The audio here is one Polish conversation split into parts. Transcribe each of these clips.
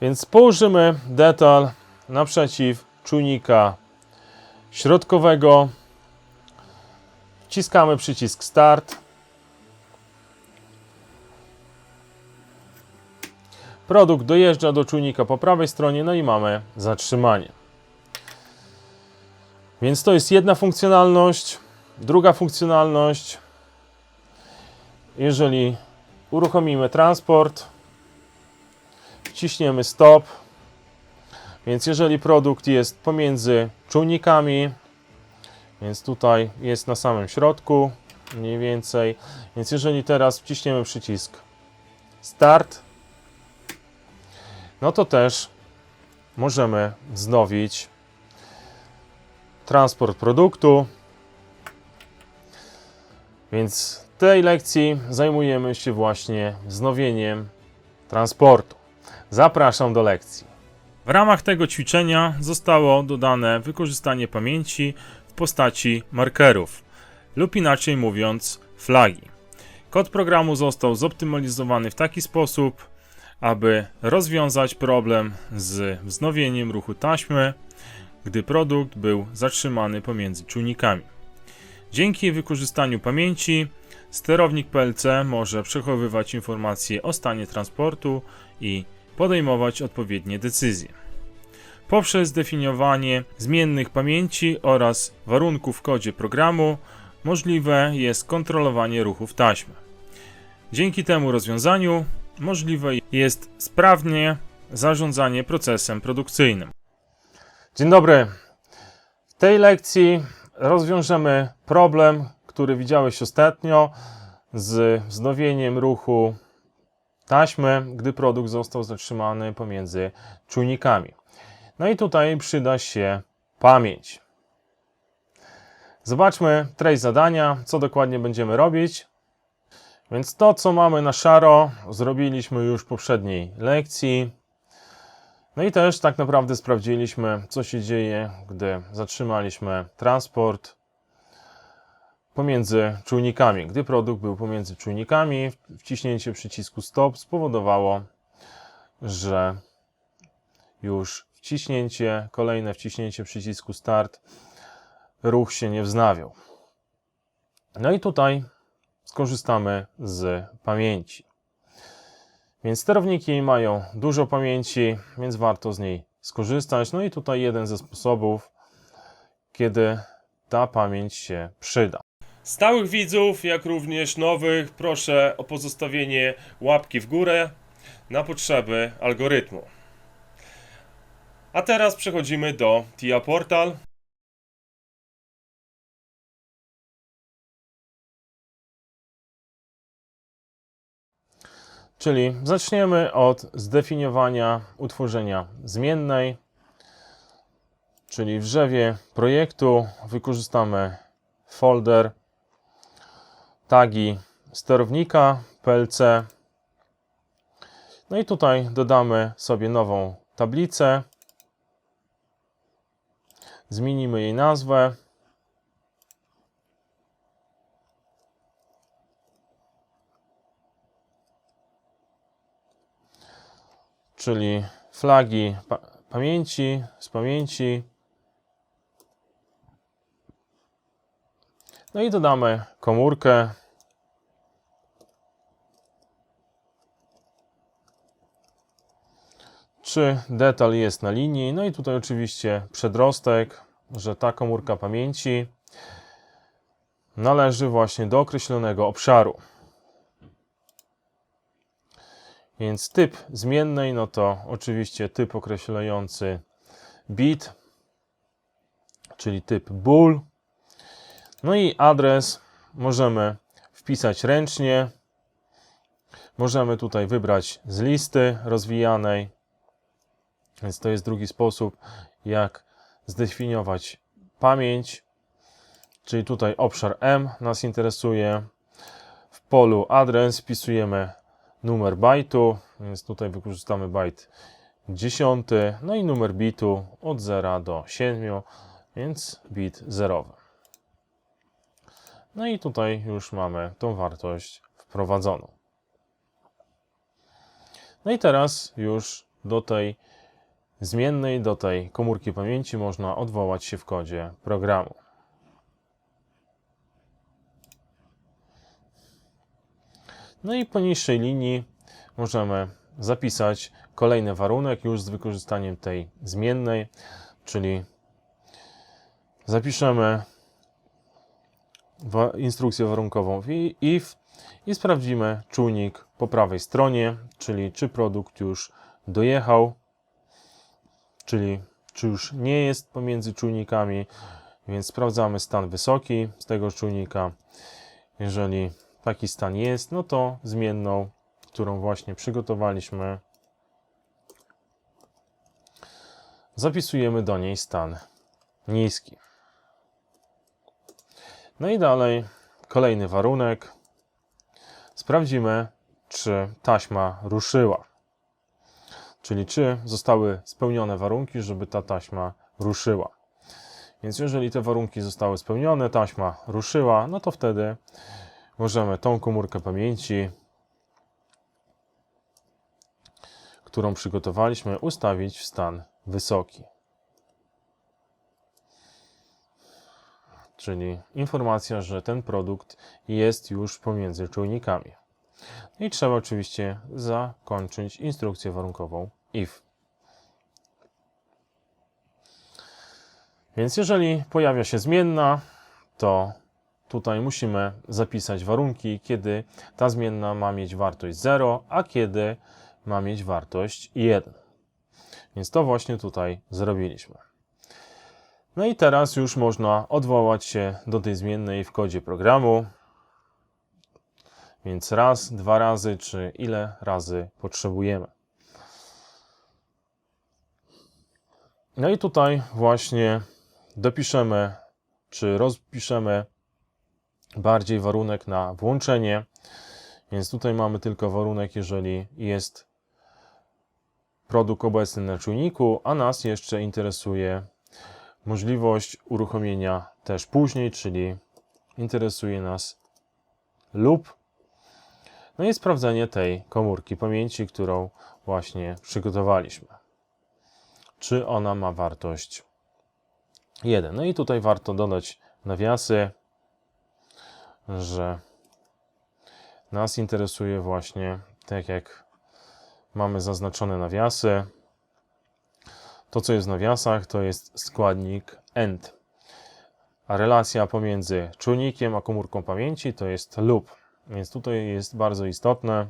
Więc położymy detal naprzeciw czujnika środkowego. Wciskamy przycisk Start. Produkt dojeżdża do czujnika po prawej stronie, no i mamy zatrzymanie. Więc to jest jedna funkcjonalność. Druga funkcjonalność, jeżeli uruchomimy transport, wciśniemy stop, więc jeżeli produkt jest pomiędzy czujnikami, więc tutaj jest na samym środku, mniej więcej, więc jeżeli teraz wciśniemy przycisk start, no to też możemy wznowić transport produktu. Więc w tej lekcji zajmujemy się właśnie wznowieniem transportu. Zapraszam do lekcji. W ramach tego ćwiczenia zostało dodane wykorzystanie pamięci w postaci markerów, lub inaczej mówiąc, flagi. Kod programu został zoptymalizowany w taki sposób, aby rozwiązać problem z wznowieniem ruchu taśmy, gdy produkt był zatrzymany pomiędzy czujnikami. Dzięki wykorzystaniu pamięci sterownik PLC może przechowywać informacje o stanie transportu i podejmować odpowiednie decyzje. Poprzez zdefiniowanie zmiennych pamięci oraz warunków w kodzie programu możliwe jest kontrolowanie ruchów taśmy. Dzięki temu rozwiązaniu możliwe jest sprawnie zarządzanie procesem produkcyjnym. Dzień dobry. W tej lekcji rozwiążemy problem, który widziałeś ostatnio z wznowieniem ruchu taśmy, gdy produkt został zatrzymany pomiędzy czujnikami. No i tutaj przyda się pamięć. Zobaczmy treść zadania, co dokładnie będziemy robić. Więc to, co mamy na szaro, zrobiliśmy już w poprzedniej lekcji. No i też tak naprawdę sprawdziliśmy, co się dzieje, gdy zatrzymaliśmy transport pomiędzy czujnikami. Gdy produkt był pomiędzy czujnikami, wciśnięcie przycisku stop spowodowało, że już wciśnięcie, kolejne wciśnięcie przycisku start, ruch się nie wznawiał. No i tutaj skorzystamy z pamięci. Więc sterowniki mają dużo pamięci, więc warto z niej skorzystać. No i tutaj jeden ze sposobów, kiedy ta pamięć się przyda. Stałych widzów, jak również nowych, proszę o pozostawienie łapki w górę na potrzeby algorytmu. A teraz przechodzimy do TIA Portal. Czyli zaczniemy od zdefiniowania utworzenia zmiennej, czyli w drzewie projektu wykorzystamy folder tagi sterownika PLC. No i tutaj dodamy sobie nową tablicę. Zmienimy jej nazwę. czyli flagi pa pamięci, z pamięci. No i dodamy komórkę. Czy detal jest na linii? No i tutaj oczywiście przedrostek, że ta komórka pamięci należy właśnie do określonego obszaru. Więc typ zmiennej, no to oczywiście typ określający bit, czyli typ bool. No i adres możemy wpisać ręcznie. Możemy tutaj wybrać z listy rozwijanej. Więc to jest drugi sposób, jak zdefiniować pamięć. Czyli tutaj obszar M nas interesuje. W polu adres wpisujemy numer bajtu, więc tutaj wykorzystamy bajt 10, no i numer bitu od 0 do 7, więc bit zerowy. No i tutaj już mamy tą wartość wprowadzoną. No i teraz już do tej zmiennej, do tej komórki pamięci można odwołać się w kodzie programu. No i po niższej linii możemy zapisać kolejny warunek już z wykorzystaniem tej zmiennej, czyli zapiszemy instrukcję warunkową if i sprawdzimy czujnik po prawej stronie, czyli czy produkt już dojechał, czyli czy już nie jest pomiędzy czujnikami, więc sprawdzamy stan wysoki z tego czujnika. Jeżeli taki stan jest, no to zmienną, którą właśnie przygotowaliśmy, zapisujemy do niej stan niski. No i dalej kolejny warunek. Sprawdzimy, czy taśma ruszyła. Czyli czy zostały spełnione warunki, żeby ta taśma ruszyła. Więc jeżeli te warunki zostały spełnione, taśma ruszyła, no to wtedy możemy tą komórkę pamięci, którą przygotowaliśmy, ustawić w stan wysoki. Czyli informacja, że ten produkt jest już pomiędzy czujnikami. I trzeba oczywiście zakończyć instrukcję warunkową if. Więc jeżeli pojawia się zmienna, to tutaj musimy zapisać warunki, kiedy ta zmienna ma mieć wartość 0, a kiedy ma mieć wartość 1. Więc to właśnie tutaj zrobiliśmy. No i teraz już można odwołać się do tej zmiennej w kodzie programu. Więc raz, dwa razy, czy ile razy potrzebujemy. No i tutaj właśnie dopiszemy, czy rozpiszemy bardziej warunek na włączenie. Więc tutaj mamy tylko warunek, jeżeli jest produkt obecny na czujniku, a nas jeszcze interesuje możliwość uruchomienia też później, czyli interesuje nas lub no i sprawdzenie tej komórki pamięci, którą właśnie przygotowaliśmy. Czy ona ma wartość 1. No i tutaj warto dodać nawiasy, że nas interesuje właśnie, tak jak mamy zaznaczone nawiasy, to, co jest w nawiasach, to jest składnik AND. A relacja pomiędzy czujnikiem a komórką pamięci to jest lub. Więc tutaj jest bardzo istotne,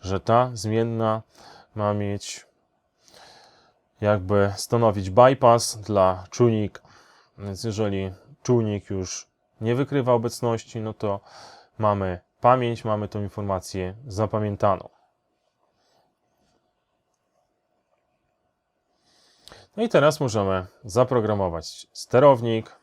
że ta zmienna ma mieć jakby stanowić bypass dla czujnika. Więc jeżeli czujnik już nie wykrywa obecności, no to mamy pamięć, mamy tą informację zapamiętaną. No i teraz możemy zaprogramować sterownik,